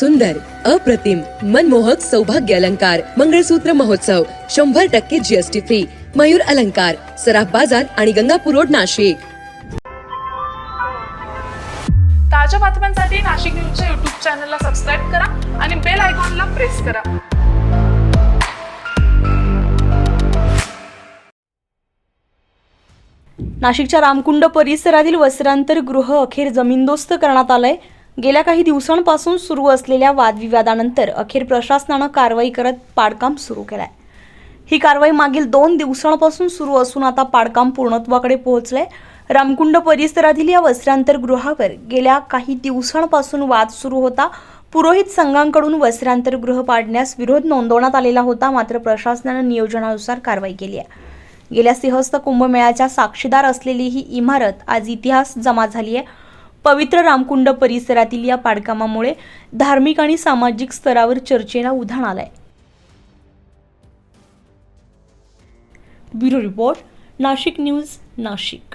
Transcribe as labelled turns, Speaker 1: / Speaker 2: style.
Speaker 1: सुंदर अप्रतिम मनमोहक सौभाग्य अलंकार मंगळसूत्र महोत्सव शंभर टक्के जीएसटी फ्री मयूर अलंकार सराफ बाजार आणि गंगापूर रोड नाशिक.
Speaker 2: ताज्या बातम्यांसाठी नाशिक न्यूजच्या युट्यूब चॅनलला सबस्क्राईब करा आणि बेल आयकॉनला प्रेस करा.
Speaker 3: नाशिकच्या रामकुंड परिसरातील वस्त्रांतर गृह अखेर जमीनदोस्त करण्यात आलंय. गेल्या काही दिवसांपासून सुरू असलेल्या वादविवादानंतर अखेर प्रशासनानं कारवाई करत पाडकाम सुरू केलाय. ही कारवाई मागील दोन दिवसांपासून सुरू असून आता पाडकाम पूर्णत्वाकडे पोहोचलंय. रामकुंड परिसरातील या वस्त्रांतर गृहावर गेल्या काही दिवसांपासून वाद सुरू होता. पुरोहित संघांकडून वस्त्रांतर गृह पाडण्यास विरोध नोंदवण्यात आलेला होता मात्र प्रशासनानं नियोजनानुसार कारवाई केली आहे. गेल्या सिंहस्थ कुंभमेळ्याच्या साक्षीदार असलेली ही इमारत आज इतिहास जमा झाली आहे. पवित्र रामकुंड परिसरातील या पाडकामामुळे धार्मिक आणि सामाजिक स्तरावर चर्चेला उधाण आलंय. Bureau report Nashik news Nashik.